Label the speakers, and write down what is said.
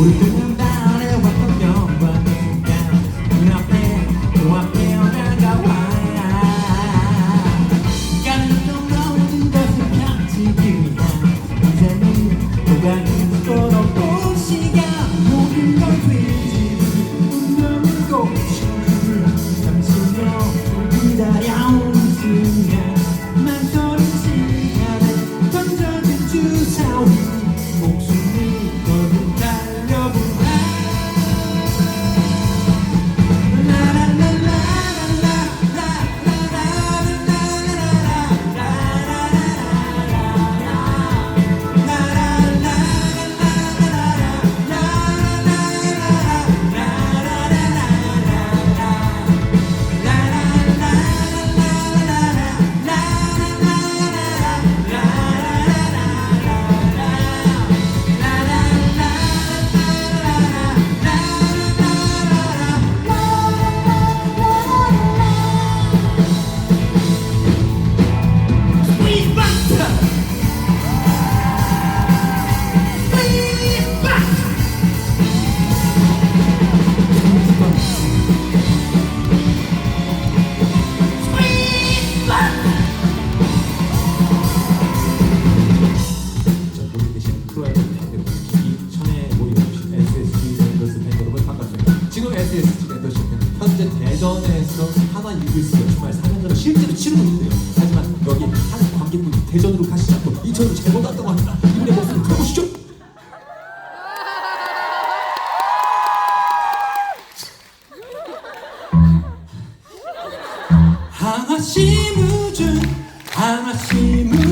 Speaker 1: 우리 지금 SSG 멤버십 팬 현재 대전에서 하나 이글스가 주말 4년전을 실제로 치르고 있대요. 하지만 여기 한 관객분이 대전으로 가시지 않고 인천으로 잘못 왔다고 합니다. 이분의 목소리 들어보시죠. 하나씩 무준 하나씩 무준